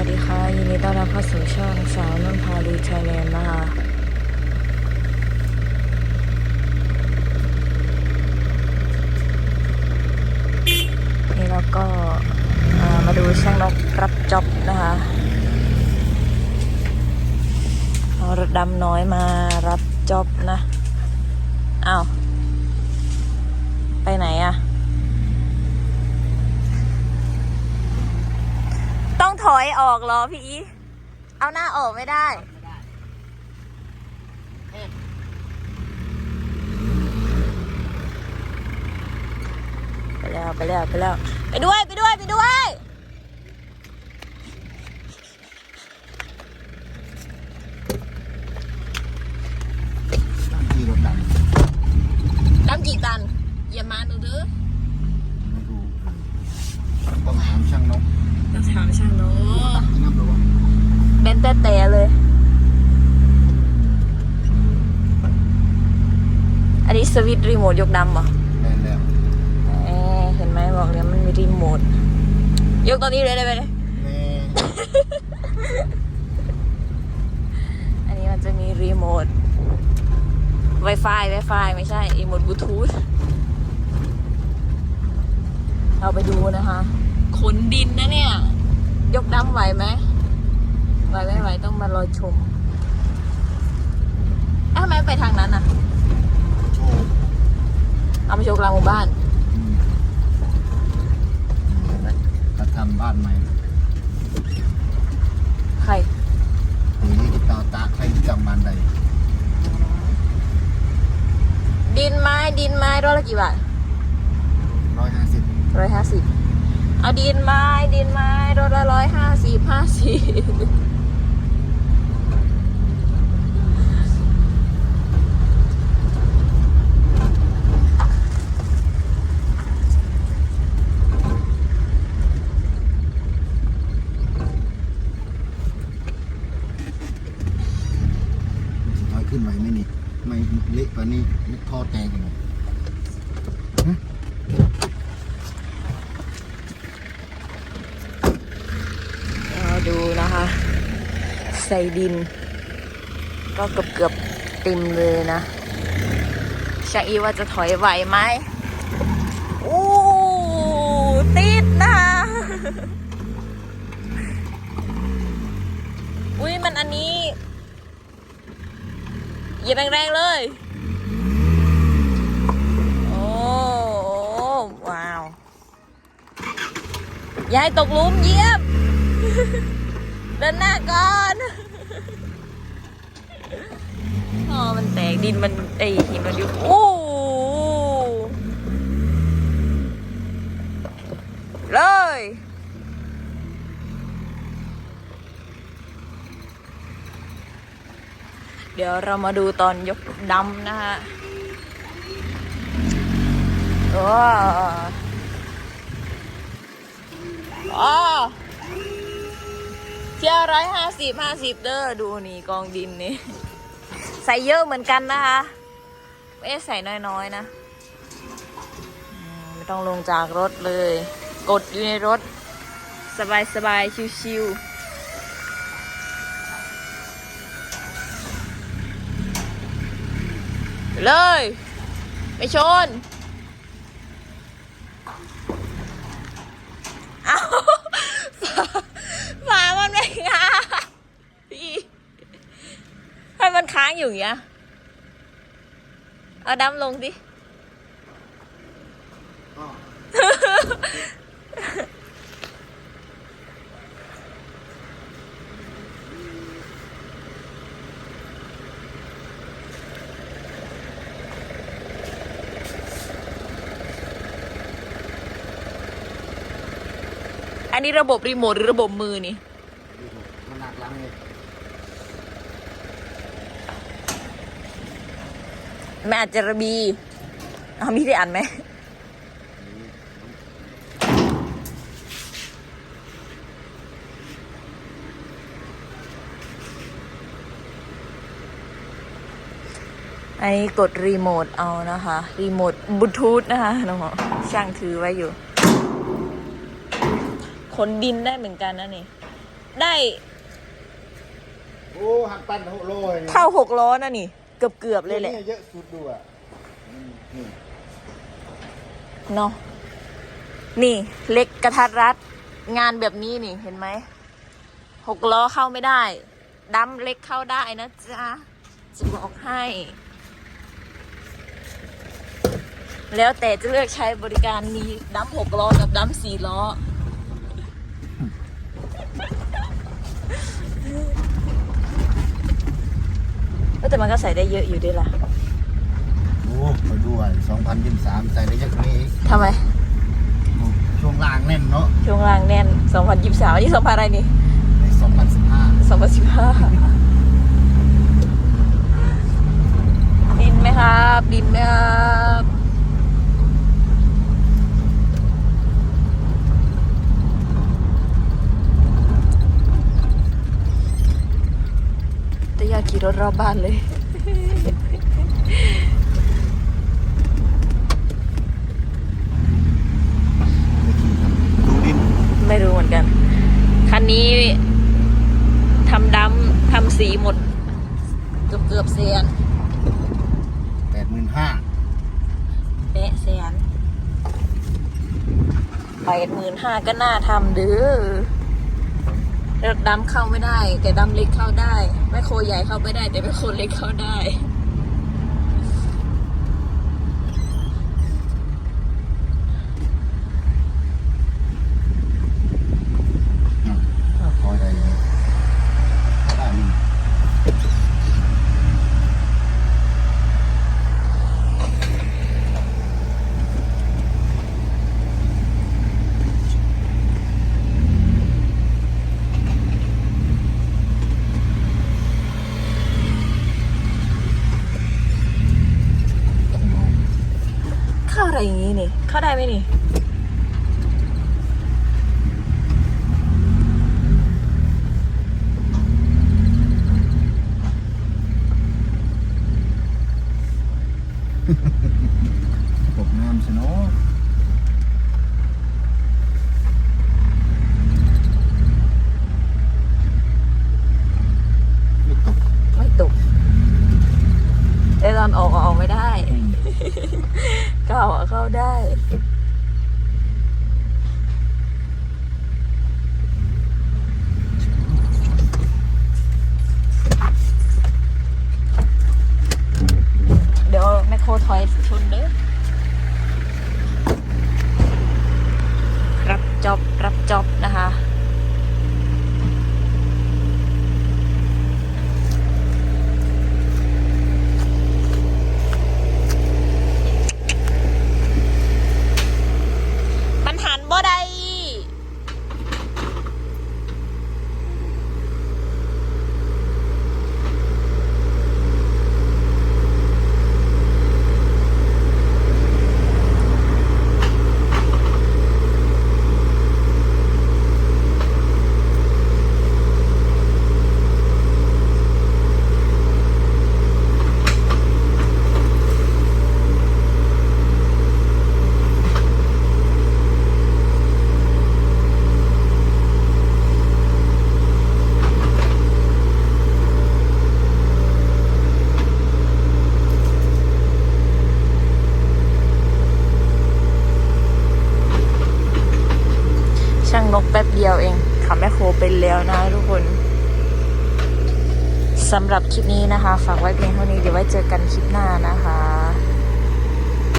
วัสดีค่ะยินดีต้อนรับเข้าสู่ช่องสาวนุ่นพาลีไทยแลนด์นะคะนี่เราก็มาดูช่างนกรับจ็อบนะคะเอารถดำน้อยมารับจ็อบนะอ้าว ไปไหนอะ ต้ องถอยออกเหรอพี่อีเอาหน้าออกไม่ได้ ไปแล้วไปแล้วไปแล้ว ไปด้วยไปด้วยไปด้วย ตั้งที่รถดำน้ำกี่ตันอย่ามาดูดื้อ ไม่รู้ต้องถามช่างนก ต้องถามช่างโน้ ตักที่น้ำหรือว่า เบนแต่แต่เลย อันนี้สวิตช์รีโมทยกดำเหรอแน่นแล้วเอ๊ะเห็นไหมบอกเลยมันมีรีโมท ยกตัวนี้เลยได้ไหมเนี่ยแน่อันนี้มันจะมีรีโมท Wi-Fi Wi-Fi ไม่ใช่รีโมทบลูทูธเราไปดูนะคะ ขนดินนะเนี่ย ยกดำไหวไหม ไหวไม่ไหวต้องมารอชมเอ้าทำไมไปทางนั้นอะโชว์เอาไปโชว์กลางหมู่บ้านอืมเห็นไหมเขาทำบ้านใหม่ใครทีนี้ติดต่อตาใครจำบ้านใดดินไม้ดินไม้รถละกี่บาทร้อยห้าสิบร้อยห้าสิบ เอาดินไม้ดินไม้รถละร้อยห้าสิบห้าสิบถอยขึ้นไหวไหมนี่ ไม่เละกว่านี้นี่ท่อแตกกันหมดฮะ เราดูนะคะ ใส่ดิน ก็เกือบเกือบเต็มเลยนะชาอีว่าจะถอยไหวไหมอู้ติดนะอุ้ยมันอันนี้เหยียบแรงๆเลย โอ้ว้าว ยาให้ตกลุมเยียบ เดินหน้าก่อน อ๋อ มันแตกดินมันไอหินมันยู่โอ้เลยเดี๋ยวเรามาดูตอนยกดำนะฮะว้า ยร้อยห้าสิบห้าสิบเด้อดูนี่กองดินนี่ ใส่เยอะเหมือนกันนะคะไม่ได้ใส่น้อยๆนะอืมไม่ต้องลงจากรถเลย กดอยู่ในรถ สบายสบายๆชิวๆเลยไปชน เอามันไม่ง้างพี่ให้มันค้าง อยู่อย่างเงี้ย เอาดำลงดิอันนี้ระบบรีโมทหรือระบบมือนี่ มันหนักหลังเลย แม่อาจจะระบีเอามีได้อ่านไหมอันนี้กดรีโมทเอานะคะ รีโมทบลูทูธนะคะน้องๆช่างถือไว้อยู่ ขนดินได้เหมือนกันนะนี่ ได้ โอ้หักปันหกโลยนี่เข้าหกล้อนะนี่ เกือบเกือบๆเลยแหละ นี่เยอะสุดดูอะนี่เนาะนี่เล็กกระทัดรัด งานแบบนี้นี่เห็นไหมหกล้อเข้าไม่ได้ดัมเล็กเข้าได้นะจ๊ะจะบอกให้ แล้วแต่จะเลือกใช้บริการมีดัมหกล้อกับดัมสี่ล้อ เออแต่มันก็ใส่ได้เยอะอยู่ด้วยล่ะโอ้ไปดูอะสองพันยี่สิบสามใส่ได้เยอะกว่านี้อีกทำไมโอ้ช่วงล่างแน่นเนาะช่วงล่างแน่น 2023นี่2000อะไรนี่ ในสองพันสิบห้า2015 ดินไหมครับ ดินไหมครับ แต่อยาก ขี่รถรอบบ้านเลยไปขี่ครับดูดินไม่รู้เหมือนกัน คันนี้ทำดำทำสีหมด เกือบเกือบเสียนแปดหมื่นห้าแปะแสนแปดหมื่นห้าก็น่าทำเด้อรถ ดำเข้าไม่ได้ แต่ดำเล็กเข้าได้แม่โคใหญ่เข้าไม่ได้ แต่แม่โคเล็กเข้าได้ คอยได้เลยได้นี่ เข้า อะไรอย่างงี้นี่ เข้าได้ไหมนี่ ตกน้ำชะเนาะไม่ตก ไม่ตกแต่ตอนออกก็ออกไม่ได้ เข้าอะเข้าได้ เดี๋ยวแมคโครถอยชนเด้อรับจอบรับจอบนะคะ มันหันบ่ได้ช่างนกแป๊บเดียวเองขับแมคโคร เป็นแล้วนะทุกคนสำหรับคลิปนี้นะคะ ฝากไว้เพียงเท่านี้เดี๋ยวไว้เจอกันคลิปหน้านะคะ